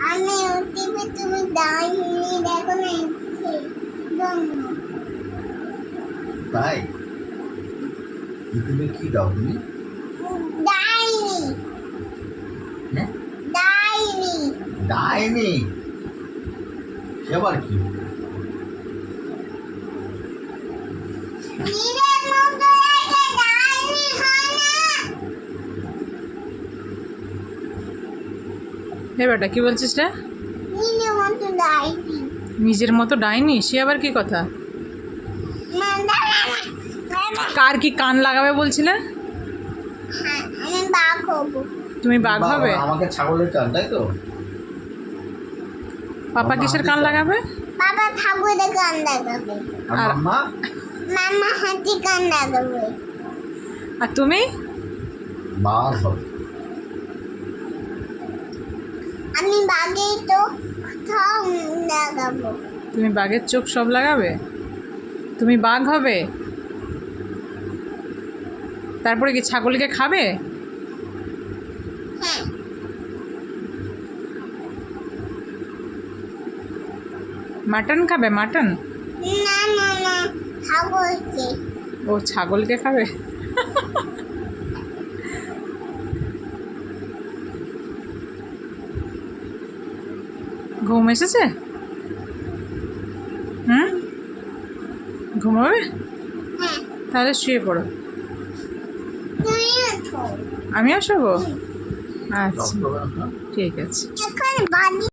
আমি টিভি তুমি দাঁড়িয়ে দেখো না তাই? ইউটিউবে কি দাও তুমি? দাঁড়িয়ে হ্যাঁ? দাঁড়িয়ে ডাইনি সে আবার কি নিজের মতো একটা দাঁড়িয়ে হয় না হে বেটা কি বলছিস রে? নিজের মতো ডাইনি? সে আবার কি কথা? মা। কার কি কান লাগাবে বলছিলে? হ্যাঁ আমি বাঘ হব। তুমি বাঘ হবে? আমাকে ছাগলের কান তাই তো? পাপা কিসের কান লাগাবে? বাবা ঠাকুরের গান দেখাবে আর মাম্মা? মামা হাতি গান দেখাবে আর তুমি? বাস হবে। আমি বাঘের তো সব দেখাবো তুমি বাঘের চোখ সব লাগাবে? তুমি বাঘ হবে? তারপরে কি ছাগলকে খাবে? হ্যাঁ। মাটন খাবে মাটন? না না না ঠাকুরকে ও ছাগলকে খাবে? ঘুম এসেছে? হুম? ঘুমাবে হ্যাঁ। তাহলে শুয়ে পড়ো। আমি আসব আচ্ছা। ঠিক আছে।